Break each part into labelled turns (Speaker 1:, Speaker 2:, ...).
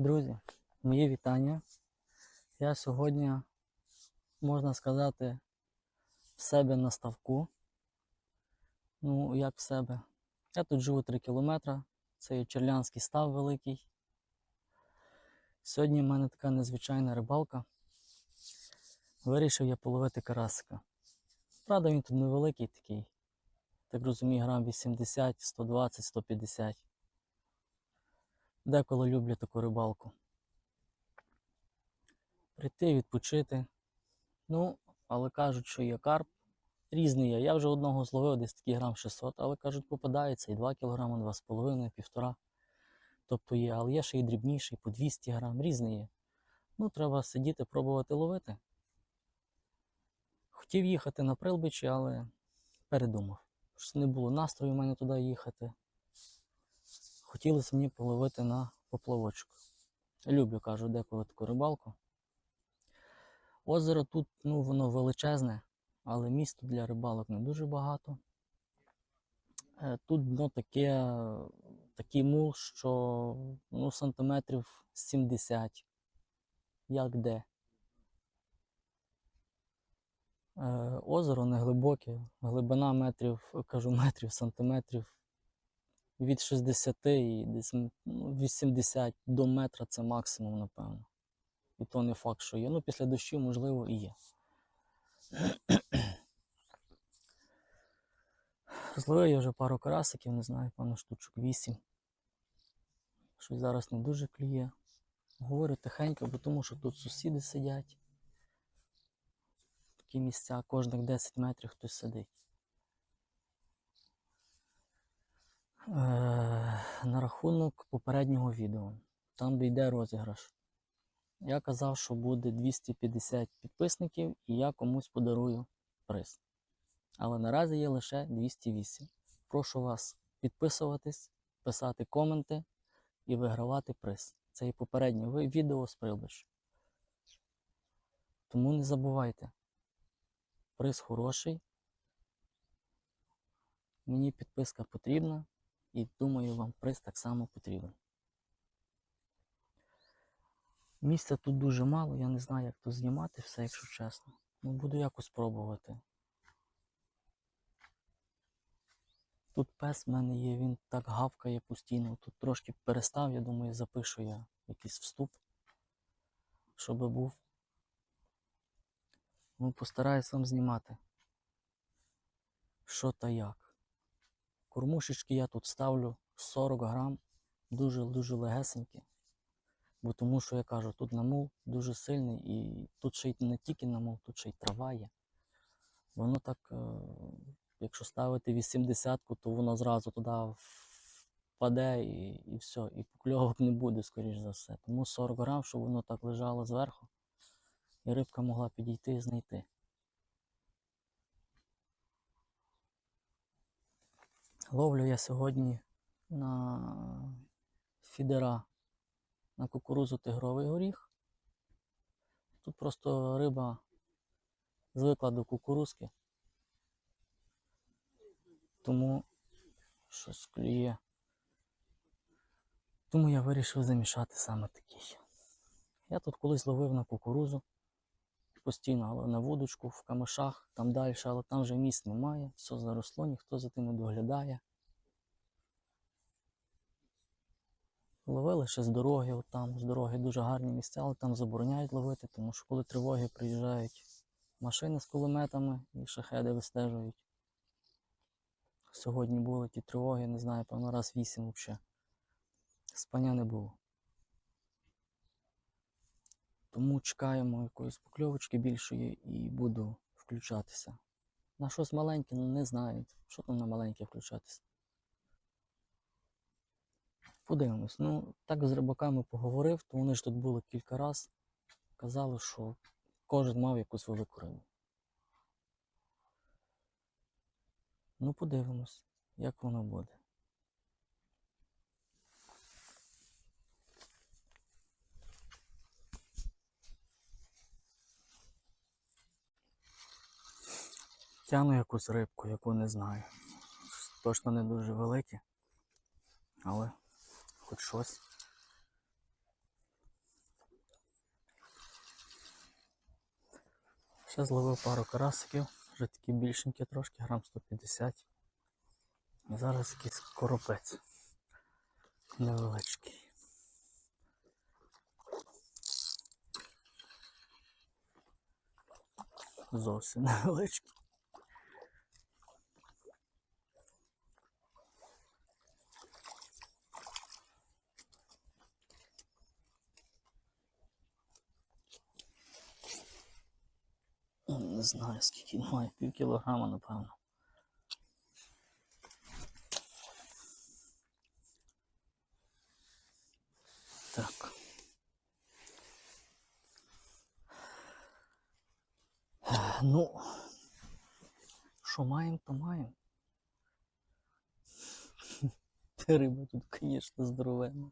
Speaker 1: Друзі, мої вітання. Я сьогодні, можна сказати, в себе на ставку. Ну, як в себе. Я тут живу 3 кілометри. Це є Черлянський став великий. Сьогодні в мене така незвичайна рибалка. Вирішив я половити карасика. Правда, він тут невеликий такий. Так розумію, грам 80, 120, 150. Деколи люблю таку рибалку. Прийти, відпочити. Ну, але кажуть, що є карп. Різний є. Я вже одного зловив десь такий грам 600, але кажуть, попадається і 2 кг, 2,5, 1,5. Тобто є, але є ще і дрібніший, по 200 грам, різний є. Ну, треба сидіти, пробувати ловити. Хотів їхати на Прилбичі, але передумав. Щось не було настрою в мене туди їхати. Хотілося мені половити на поплавочок. Люблю, кажу, деколи таку рибалку. Озеро тут, ну, воно величезне, але місто для рибалок не дуже багато. Е, Тут дно таке, такий мул, що ну, сантиметрів 70. Як де. Е, Озеро не глибоке, глибина метрів, кажу, метрів, сантиметрів від 60 і десь ну, 80 до метра це максимум, напевно. І то не факт, що є. Ну, після дощів, можливо, і є. Зловив я вже пару карасиків, не знаю, певно, штучок 8. Щось зараз не дуже клює. Говорю тихенько, бо тому що тут сусіди сидять. Такі місця, кожних 10 метрів хтось сидить. Е, на рахунок попереднього відео, там де йде розіграш. Я казав, що буде 250 підписників і я комусь подарую приз. Але наразі є лише 208. Прошу вас підписуватись, писати коменти і вигравати приз. Це і попереднє відео з прилбич. Тому не забувайте. Приз хороший. Мені підписка потрібна. І думаю, вам приз так само потрібен. Місця тут дуже мало, я не знаю, як тут знімати все, якщо чесно. Ну, буду якось пробувати. Тут пес в мене є, він так гавкає постійно. Тут трошки перестав, я думаю, запишу я якийсь вступ, щоб був. Ну, постараюсь вам знімати. Що та як. Кормушечки я тут ставлю 40 грам, дуже-дуже легесенькі. Бо тому що я кажу, тут намул дуже сильний і тут ще й не тільки намул, тут ще й трава є. Воно так, е, якщо ставити 80-ку, то воно зразу туди впаде і, і все, і покльовок не буде, скоріш за все. Тому 40 грам, щоб воно так лежало зверху, і рибка могла підійти і знайти. Ловлю я сьогодні на фідера на кукурузу тигровий горіх. Тут просто риба звикла до кукурузки. Тому щось клює. Тому я вирішив замішати саме такий. Я тут колись ловив на кукурузу постійно, але на вудочку, в камишах, там далі, але там вже місць немає, все заросло, ніхто за тим не доглядає. Ловили ще з дороги, от там з дороги дуже гарні місця, але там забороняють ловити, тому що коли тривоги приїжджають машини з кулеметами і шахеди вистежують. Сьогодні були ті тривоги, не знаю, певно, раз вісім взагалі. Спання не було. Тому чекаємо якоїсь покльовочки більшої і буду включатися. На щось маленьке, ну не знаю, що там на маленьке включатися. Подивимось. Ну, так з рибаками поговорив, то вони ж тут були кілька разів. Казали, що кожен мав якусь велику рибу. Ну, подивимось, як воно буде. Тягну якусь рибку, яку не знаю. Точно не дуже великі, але хоч щось. Ще зловив пару карасиків, вже такі більшенькі трошки, грам 150. І зараз якийсь коропець невеличкий. Зовсім невеличкий. Не знаю, скільки він має, пів кілограма, напевно. Так. Ну, що маємо, то маємо. Риба тут, звісно, здоровенна.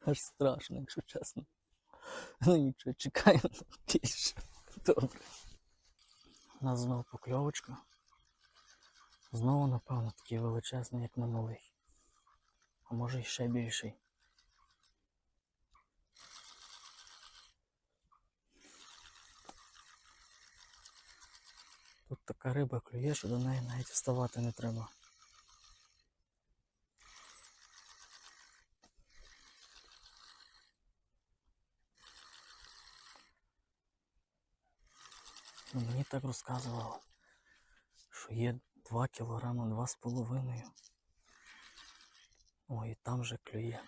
Speaker 1: Аж страшно, якщо чесно. Ну нічого, чекаємо більше. Добре. У нас знову покльовочка. Знову, напевно, такий величезний, як минулий. А може і ще більший. Тут така риба клює, що до неї навіть вставати не треба. Мені так розказувало, що є 2 кілограми, 2,5. Ой, там же клює.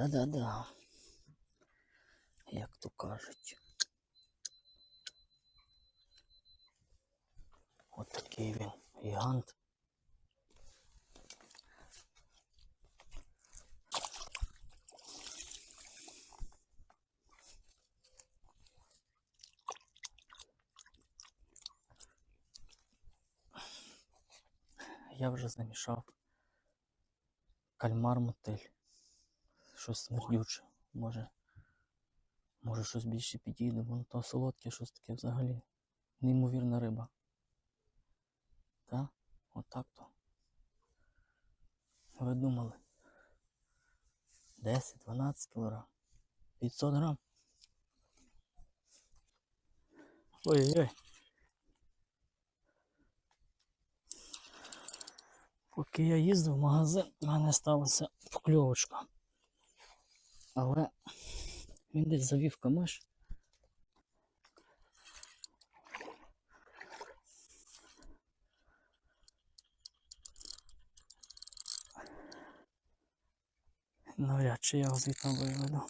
Speaker 1: Да-да-да. Як то кажуть. От такий він гігант. Я вже замішав кальмар мотиль. Щось смердюче. Може. Може щось більше підійде, бо то солодке щось таке взагалі. Неймовірна риба. Так? Отак то. Ви думали? 10-12 кілограм. 500 грам. Ой-ой-ой. Поки я їздив в магазин, в мене сталася покльовочка. Але він десь завів камиш. Навряд чи я його звідти виведу.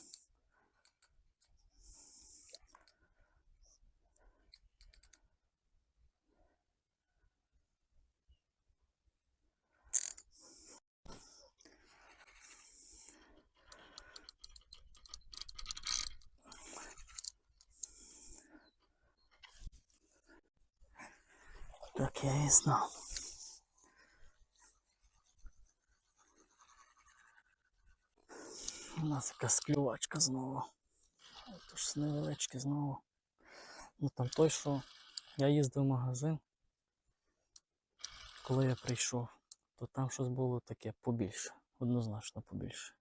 Speaker 1: Знав. У нас якась клювачка знову. Тож невеличке знову. Ну там той, що я їздив в магазин. Коли я прийшов, то там щось було таке побільше. Однозначно побільше.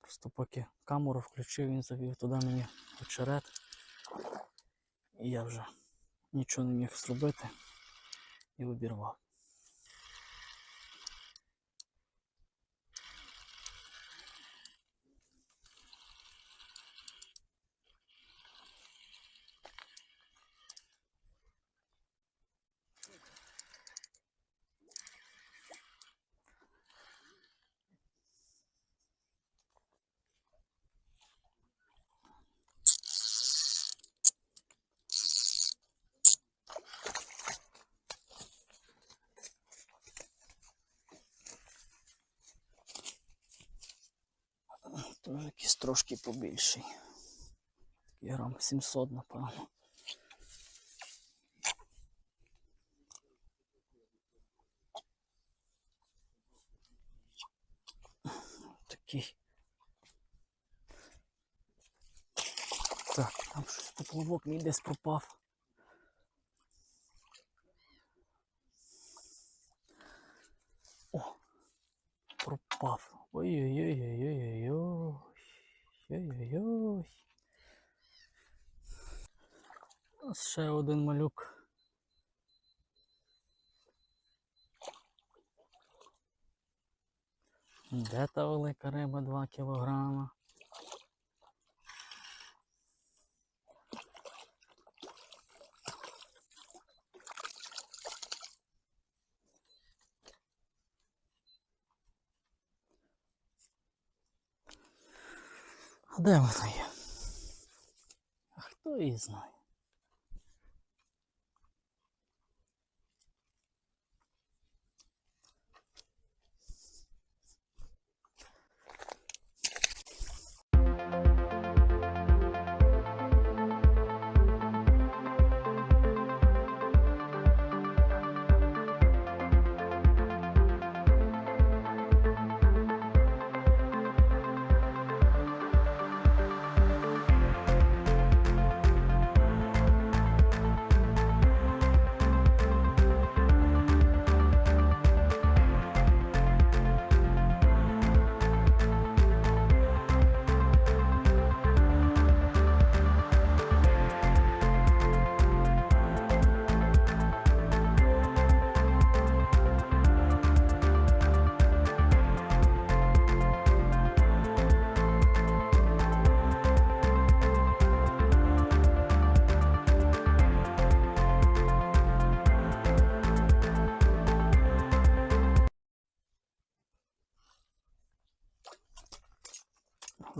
Speaker 1: Просто поки камеру включив, він завів туди мені очерет. І я вже нічого не міг зробити і обірвав. Теж якийсь трошки побільший. Такий грам 700, напевно. Такий. Так, там щось поплавок мій десь пропав. О, пропав. Ой-ой-ой-ой-ой-ой. Ой-ой-ой. Ще один малюк. Де та велика риба 2 кілограма? А де вона є? Хто її знає?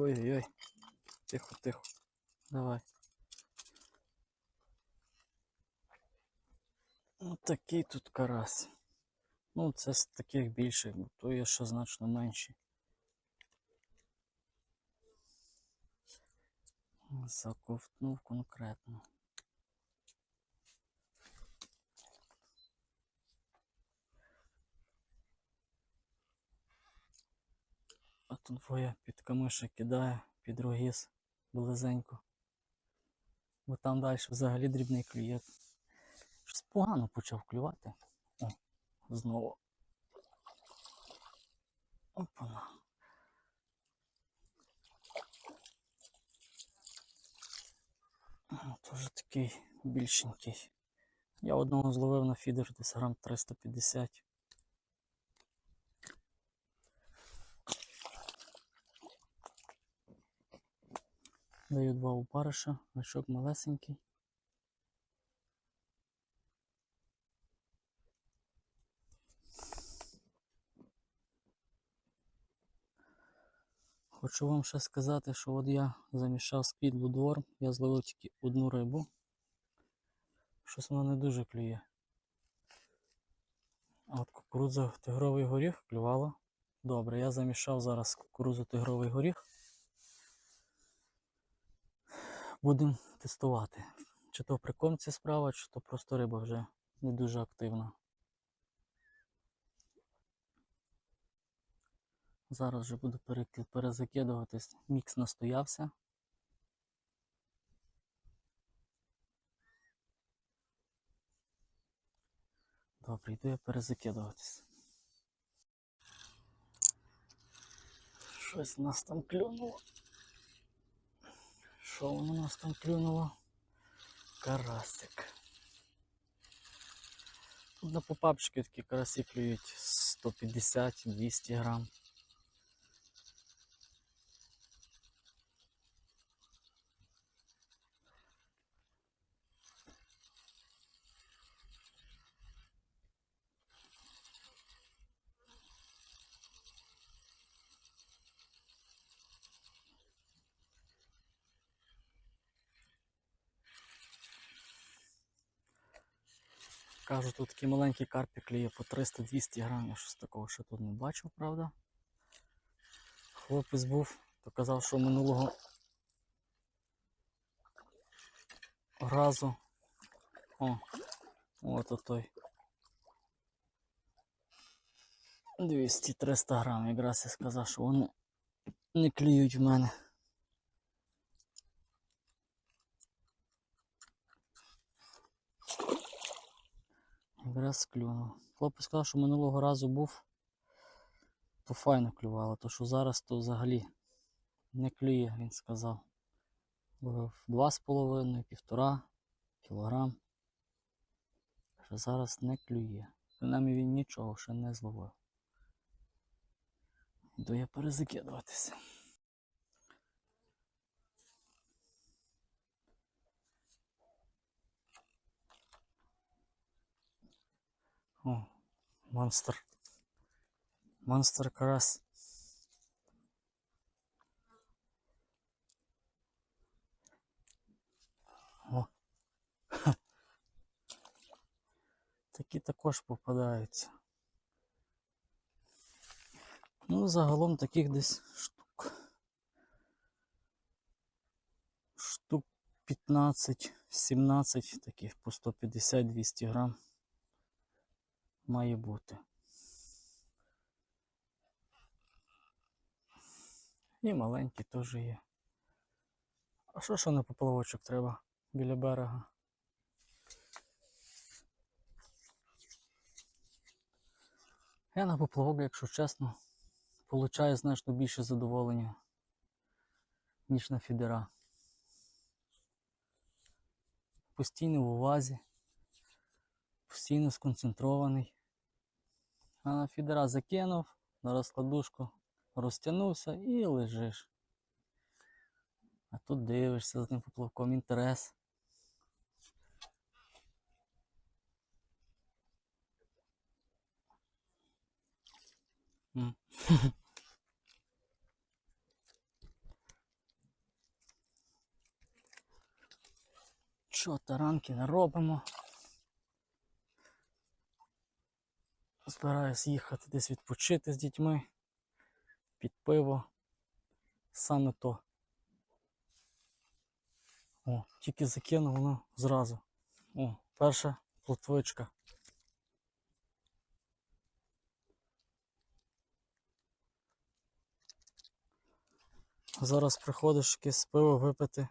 Speaker 1: Ой-ой-ой. Тихо, тихо. Давай. Ось такий тут карась. Ну, це з таких більших, бо то є ще значно менші. Заковтнув конкретно. А тут двоє під камиша кидає, під рогіз близенько. Бо там далі взагалі дрібний клює. Щось погано почав клювати. О, знову. Опана. Теж такий більшенький. Я одного зловив на фідер десь грам 350. Даю два опариша, гачок малесенький. Хочу вам ще сказати, що от я замішав сквіт Блудворм, я зловив тільки одну рибу. Щось воно не дуже клює. А от кукурудза тигровий горіх клювала. Добре, я замішав зараз кукурудзу тигровий горіх. Будемо тестувати. Чи то при комці справа, чи то просто риба вже не дуже активна. Зараз вже буду перезакидуватись. Мікс настоявся. Добре, йду я перезакидуватись. Щось у нас там клюнуло. Що воно у нас там клюнуло? Карасик. Тут на попапчики такі караси клюють 150-200 грам. Кажу, тут такий маленький карпік клює по 300-200 грам. Я щось такого ще тут не бачив, правда. Хлопець був, то казав, що минулого разу. О, от отой. 200-300 грам. Якраз я сказав, що вони не клюють в мене. Якраз клюнув. Хлопець сказав, що минулого разу був, то файно клювало, то що зараз то взагалі не клює, він сказав. Ловив 2,5, півтора кілограм. Що зараз не клює. Принаймні він нічого ще не зловив. Йду я перезакидуватися. Монстр. Монстр карась. О. Такі також попадаються. Ну, загалом таких десь штук. Штук 15-17 таких по 150-200 грам має бути. І маленькі теж є. А що що на поплавочок треба біля берега? Я на поплавок, якщо чесно, получаю значно більше задоволення, ніж на фідера. Постійно в увазі, постійно сконцентрований. Фідера закинув на розкладушку, розтягнувся і лежиш. А тут дивишся з ним поплавком інтерес. Що, таранки не робимо. Збираюсь їхати десь відпочити з дітьми під пиво. Саме то. О, тільки закинув воно зразу. О, перша плотвичка. Зараз приходиш якесь пиво випити.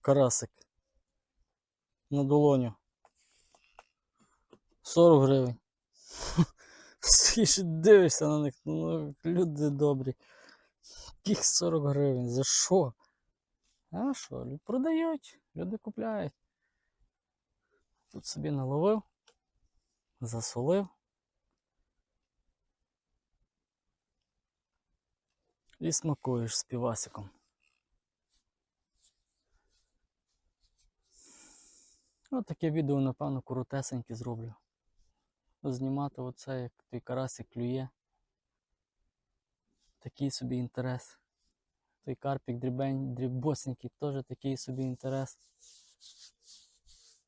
Speaker 1: Карасик. На долоню. 40 гривень. Скільки дивишся на них, ну люди добрі. Яких 40 гривень? За що? А що, продають, люди купляють. Тут собі наловив, засолив. І смакуєш з півасиком. Ось таке відео, напевно, коротесеньке зроблю. Знімати оце, як той карасик клює. Такий собі інтерес. Той карпік дрібень, дрібосенький, теж такий собі інтерес.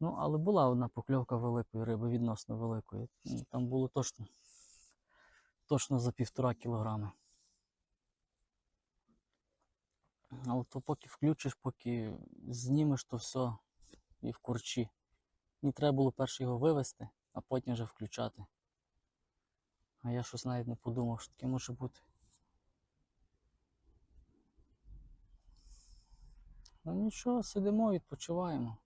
Speaker 1: Ну, але була одна покльовка великої риби, відносно великої. Там було точно, точно за півтора кілограми. А от поки включиш, поки знімеш, то все і в курчі. Мені треба було перше його вивести, а потім вже включати. А я щось навіть не подумав, що таке може бути. Ну нічого, сидимо, відпочиваємо.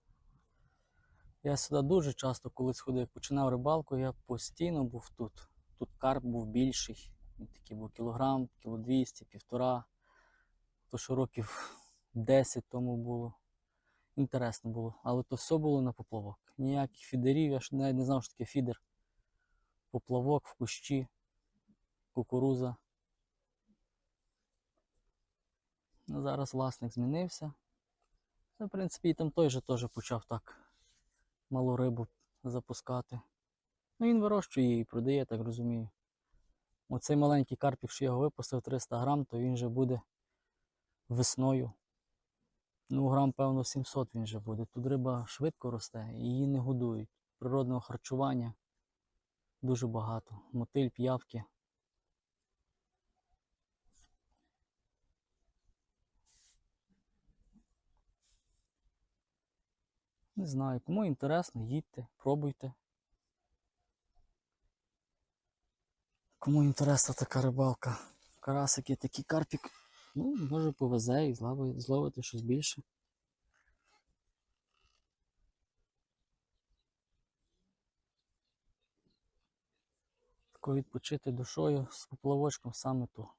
Speaker 1: Я сюди дуже часто колись ходив, починав рибалку, я постійно був тут. Тут карп був більший. Він такий був кілограм, кіло 200, півтора. То що років 10 тому було. Інтересно було. Але то все було на поплавок. Ніяких фідерів, я ж навіть не знав, що таке фідер. Поплавок в кущі, кукуруза. Ну, зараз власник змінився. Це, в принципі, і там той же теж почав так малу рибу запускати. Ну, він вирощує її і продає, так розумію. Оцей маленький карпік, що я його випустив 300 грам, то він вже буде весною. Ну, грам, певно, 700 він вже буде. Тут риба швидко росте, її не годують. Природного харчування дуже багато. Мотиль, п'явки. Не знаю, кому інтересно, їдьте, пробуйте. Кому інтересна така рибалка, карасики, такий карпік, ну, може повезе і зловити, щось більше. Тако відпочити душою з поплавочком саме то.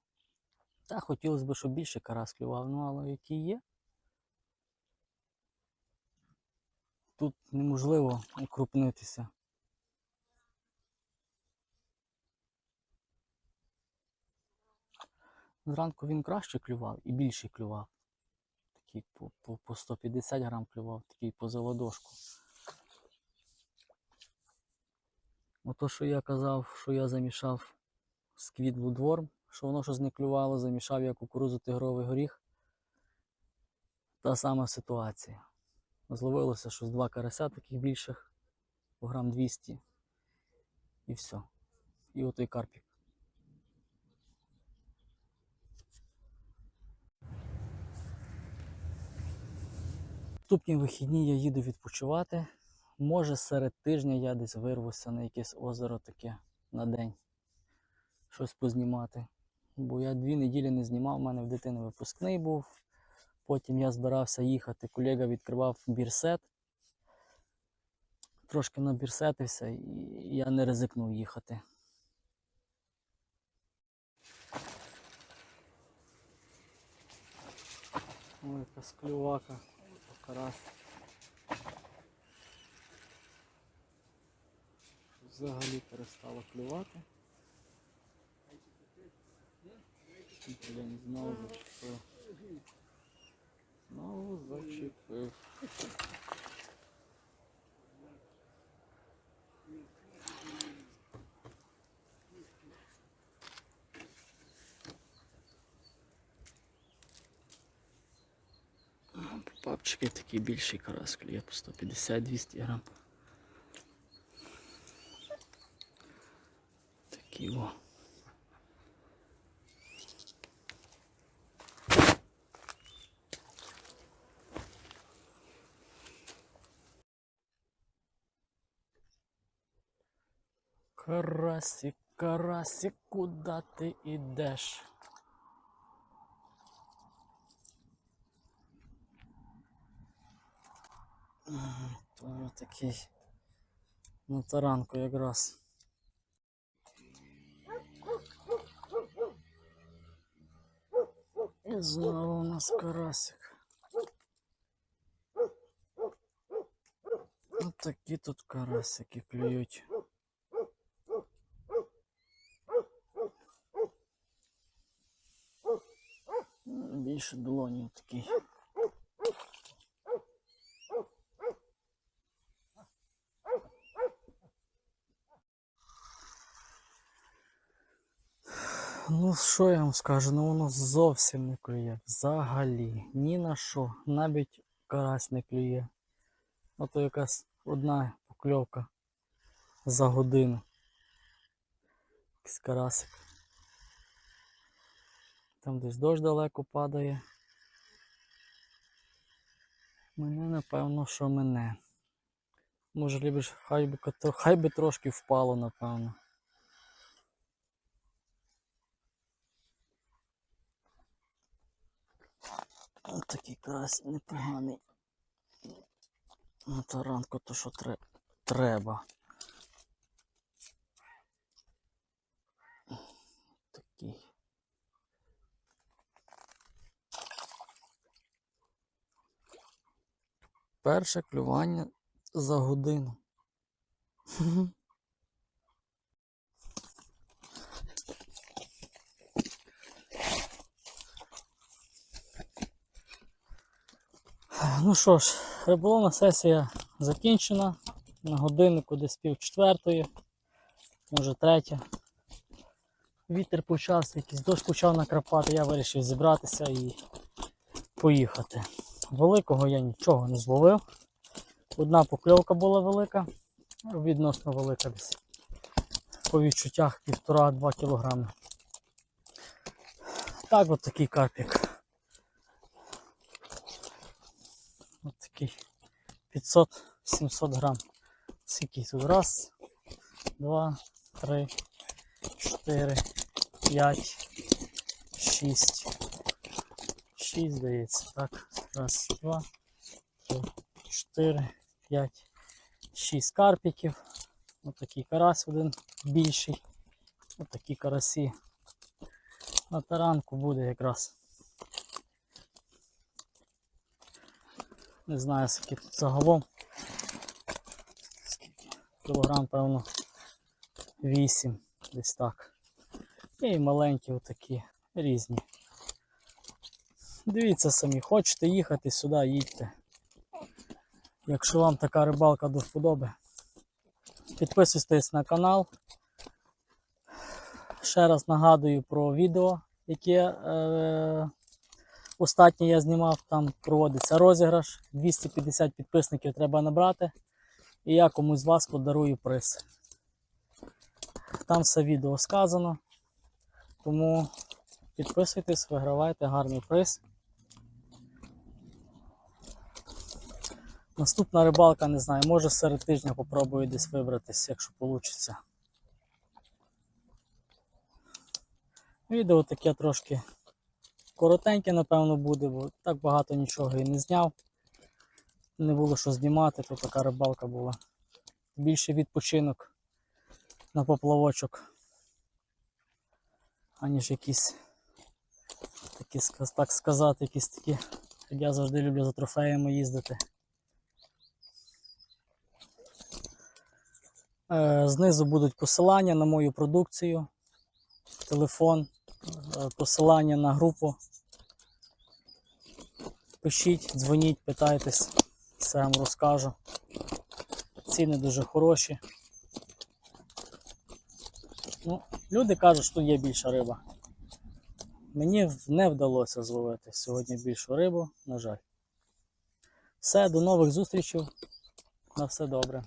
Speaker 1: Та хотілося б, щоб більше карась клював, ну але який є. Тут неможливо укрупнитися. Зранку він краще клював і більше клював. Такий по, по, по 150 грам клював, такий по заводошку. Ото, що я казав, що я замішав сквіт двор, що воно щось не клювало, замішав я кукурузу тигровий горіх. Та сама ситуація. Зловилося щось два карася таких більших, по грам 200. І все. І отой карпік. Наступні вихідні я їду відпочивати. Може серед тижня я десь вирвуся на якесь озеро таке на день. Щось познімати. Бо я дві неділі не знімав, у мене в дитини випускний був. Потім я збирався їхати. Колега відкривав бірсет. Трошки набірсетився і я не ризикнув їхати. Ой, яка склювака, карась. Взагалі перестало клювати. Блін, знову зачепив. Знову зачепив. Папчики такий більший карась клює по 150-200 грам. Такий о. Карасик, карасик, куда ти ідеш? То я такий на таранку якраз. І знову у нас карасик. Ось такі тут карасики клюють. М, Більше долонів такий. Ну, що я вам скажу, ну воно зовсім не клює. Взагалі. Ні на що. Навіть карась не клює. Ото якась одна покльовка за годину. Якийсь карасик. Там десь дощ далеко падає. Мене напевно, що мене. Може, лібиш, хай би, хай би трошки впало, напевно. Ось такий карась непоганий. На таранку то що тре- треба. Такий. Перше клювання за годину. Ну що ж, риболовна сесія закінчена. На годиннику десь пів четвертої, може третя. Вітер почався, якийсь дощ почав накрапати, я вирішив зібратися і поїхати. Великого я нічого не зловив. Одна покльовка була велика, відносно велика десь. По відчуттях 1,5-2 кілограми. Так от такий карпік. От такий 500
Speaker 2: 700 грам. Скільки тут? Раз, два, три, чотири, п'ять, шість. Шість, здається. Так. Раз, два, три, чотири, п'ять, шість карпіків. Ось такий карась один більший. Ось такі карасі. На таранку буде якраз. Не знаю, скільки тут загалом. Скільки? Кілограм, певно, 8, десь так. І маленькі отакі, різні. Дивіться самі, хочете їхати сюди, їдьте. Якщо вам така рибалка до вподоби, підписуйтесь на канал. Ще раз нагадую про відео, яке е, останнє я знімав. Там проводиться розіграш. 250 підписників треба набрати. І я комусь з вас подарую приз. Там все відео сказано. Тому підписуйтесь, вигравайте гарний приз. Наступна рибалка, не знаю, може серед тижня попробую десь вибратись, якщо вийде. Відео таке трошки коротеньке, напевно, буде, бо так багато нічого і не зняв. Не було що знімати, то така рибалка була. Більше відпочинок на поплавочок, аніж якісь такі, так сказати, якісь такі. Я завжди люблю за трофеями їздити. Е, Знизу будуть посилання на мою продукцію, телефон, е, посилання на групу. Пишіть, дзвоніть, питайтесь, все вам розкажу. Ціни дуже хороші. Ну, люди кажуть, що тут є більша риба. Мені не вдалося зловити сьогодні більшу рибу, на жаль. Все, до нових зустрічей. На все добре.